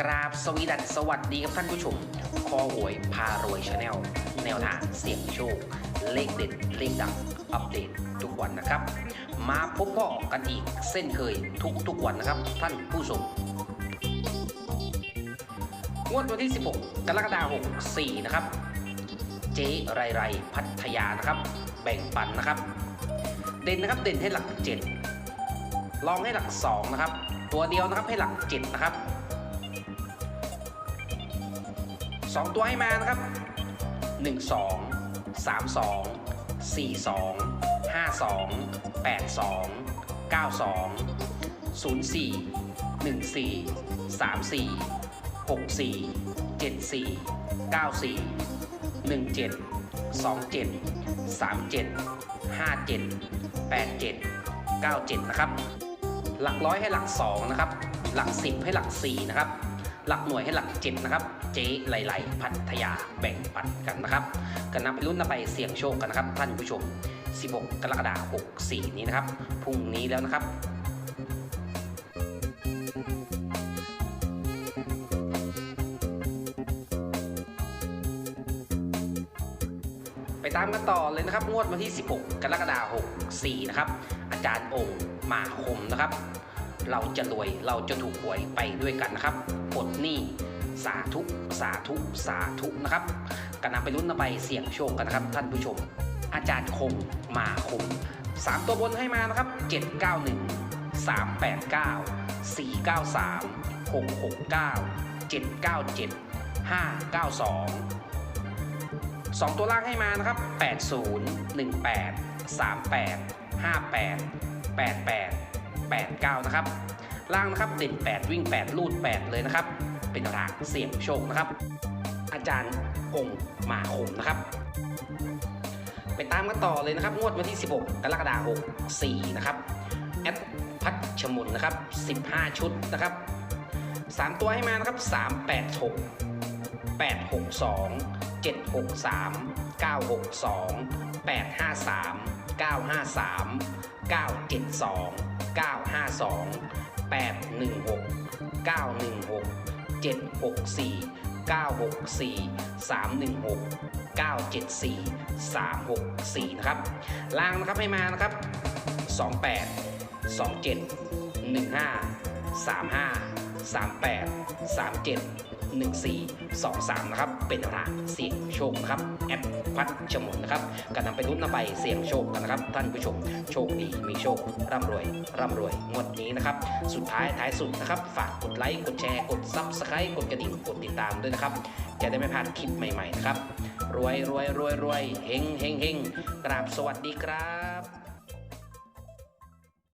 กราบสวีดัสสวัสดีครับท่านผู้ชมคอหวยพารวยชาแนลแนวทางเสี่ยงโชค เลขเด็ด เลขดังอัปเดตทุกวันนะครับ มาพบพ่อกันอีกเส้นเคยทุกทุกๆวันนะครับ ท่านผู้ชมงวดวันที่ 16 กรกฎาคม64 นะครับ เจ๊ไรไรพัทยานะครับ แบ่งปันนะครับ เด่นนะครับเด่นให้หลัก 7 ลองให้หลัก 2 นะครับ ตัวเดียวนะครับให้หลัก 7 นะครับ 2ตัวให้มานะครับ1 2 3 2 4 2 5 2 8 2 9 2 0 4 1 4 3 4 6 4 7 4 9 4 1 7 2 7 3 7 5 7 8 7 9 7นะครับ หลักร้อยให้หลัก2นะครับ หลัก10ให้หลัก4นะครับ หลักหน่วยให้หลัก7นะครับ เจ๊ไหลๆพัทยาแบ่งปันกันนะครับกันนำไปรุ่นนำไปเสี่ยงโชคกันนะครับ ท่านผู้ชม 16 กรกฎาคม64 นี้นะครับพรุ่งนี้แล้วนะครับไปตามกันต่อเลยนะครับ งวดวันที่ 16 กรกฎาคม64 นะครับ อาจารย์องค์มาคมนะครับ เราจะรวยเราจะถูกหวยไปด้วยกันนะครับปลดหนี้สาธุสาธุสาธุนะครับกันนำไปลุ้นไปเสี่ยงโชคกันนะครับ ท่านผู้ชม อาจารย์คงมาคมสามตัวบนให้มานะครับ 791 389 493 669 797 592สองตัวล่างให้มานะครับ 80 18 38 58 88 89 นะครับ ล่างนะครับเด่น8วิ่ง 8 ลูด 8 เลยนะครับ เป็นทางเสี่ยงโชคนะครับ อาจารย์องค์มาคมนะครับ ไปตามกันต่อเลยนะครับ งวดวันที่ 16 กรกฎาคม4นะครับ แอดพัชมุนนะครับ 15 ชุดนะครับ 3 ตัวให้มานะครับ 386 862 763 962 853 953 972 952 816 916 764 964 316 974 364 นะครับลางนะครับให้มานะครับ 28 27 15 35 38 37 14 23 นะครับ เป็นรางเสี่ยงโชคนะครับ แอปพัดชมุนนะครับการนำไปรุ่นนำไปเสี่ยงโชคกันนะครับ ท่านผู้ชม โชคดีมีโชค ร่ำรวย ร่ำรวย งวดนี้นะครับ สุดท้ายท้ายสุดนะครับ ฝากกดไลค์ กดแชร์ กดซับสไครต์กดกระดิ่ง กดติดตามด้วยนะครับ จะได้ไม่พลาดคลิปใหม่ๆนะครับ รวยรวยรวยรวยเฮงเฮงเฮงกราบสวัสดีครับ